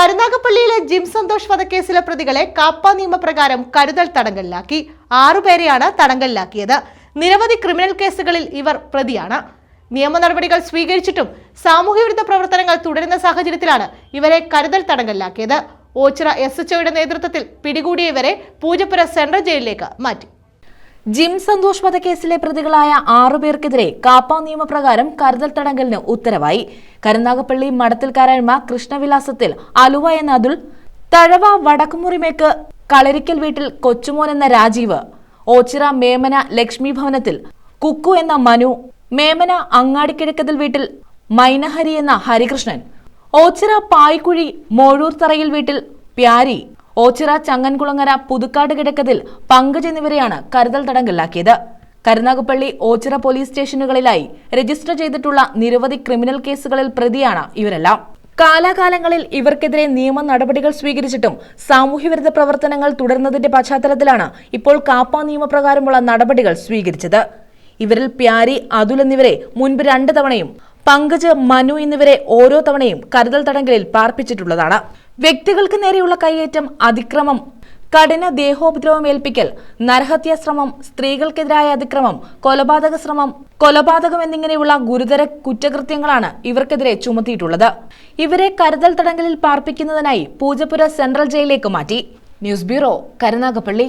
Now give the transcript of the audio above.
കരുനാഗപ്പള്ളിയിലെ gym Santhosh വധക്കേസിലെ പ്രതികളെ കാപ്പ നിയമപ്രകാരം കരുതൽ തടങ്കലിലാക്കി. ആറുപേരെയാണ് തടങ്കലിലാക്കിയത്. നിരവധി ക്രിമിനൽ കേസുകളിൽ ഇവർ പ്രതിയാണ്. നിയമ നടപടികൾ സ്വീകരിച്ചിട്ടും സാമൂഹ്യവിരുദ്ധ പ്രവർത്തനങ്ങൾ തുടരുന്ന സാഹചര്യത്തിലാണ് ഇവരെ കരുതൽ തടങ്കലിലാക്കിയത്. ഓച്ചിറ എസ് എച്ച്ഒയുടെ നേതൃത്വത്തിൽ പിടികൂടിയവരെ പൂജപ്പുര സെൻട്രൽ ജയിലിലേക്ക് മാറ്റി. ജിം സന്തോഷ് വധക്കേസിലെ പ്രതികളായ ആറുപേർക്കെതിരെ കാപ്പ നിയമപ്രകാരം കരുതൽ തടങ്കലിന് ഉത്തരവായി. കരുനാഗപ്പള്ളി മടത്തിൽക്കാരായ്മ കൃഷ്ണവിലാസത്തിൽ അലുവ എന്ന അതുൽ തഴവ വടക്കുമുറിമേക്ക് കളരിക്കൽ വീട്ടിൽ കൊച്ചുമോൻ എന്ന രാജീവ് ഓച്ചിറ മേമന ലക്ഷ്മി ഭവനത്തിൽ കുക്കു എന്ന മനു മേമന അങ്ങാടിക്കിഴക്കതിൽ വീട്ടിൽ മൈനഹരി എന്ന ഹരികൃഷ്ണൻ ഓച്ചിറ പായ്ക്കുഴി മോഴൂർ തറയിൽ വീട്ടിൽ പ്യാരി ഓച്ചിറ ചങ്ങൻകുളങ്ങര പുതുക്കാട് കിടക്കതിൽ പങ്കജ് എന്നിവരെയാണ് കരുതൽ തടങ്കലിലാക്കിയത്. കരുനാഗപ്പള്ളി ഓച്ചിറ പോലീസ് സ്റ്റേഷനുകളിലായി രജിസ്റ്റർ ചെയ്തിട്ടുള്ള നിരവധി ക്രിമിനൽ കേസുകളിൽ പ്രതിയാണ് ഇവരെല്ലാം. കാലാകാലങ്ങളിൽ ഇവർക്കെതിരെ നിയമ നടപടികൾ സ്വീകരിച്ചിട്ടും സാമൂഹ്യവിരുദ്ധ പ്രവർത്തനങ്ങൾ തുടർന്നതിന്റെ പശ്ചാത്തലത്തിലാണ് ഇപ്പോൾ കാപ്പ നിയമപ്രകാരമുള്ള നടപടികൾ സ്വീകരിച്ചത്. ഇവരിൽ പ്യാരി അതുൽ എന്നിവരെ മുൻപ് രണ്ട് തവണയും പങ്കജ് മനു എന്നിവരെ ഓരോ തവണയും കരുതൽ തടങ്കലിൽ പാർപ്പിച്ചിട്ടുള്ളതാണ്. വ്യക്തികൾക്ക് നേരെയുള്ള കൈയേറ്റം അതിക്രമം കഠിന ദേഹോപദ്രവം ഏൽപ്പിക്കൽ നരഹത്യാ ശ്രമം സ്ത്രീകൾക്കെതിരായ അതിക്രമം കൊലപാതക ശ്രമം കൊലപാതകം എന്നിങ്ങനെയുള്ള ഗുരുതര കുറ്റകൃത്യങ്ങളാണ് ഇവർക്കെതിരെ ചുമത്തിയിട്ടുള്ളത്. ഇവരെ കരുതൽ തടങ്കലിൽ പാർപ്പിക്കുന്നതിനായി പൂജപ്പുര സെൻട്രൽ ജയിലിലേക്ക് മാറ്റി. News bureau Karunagappally.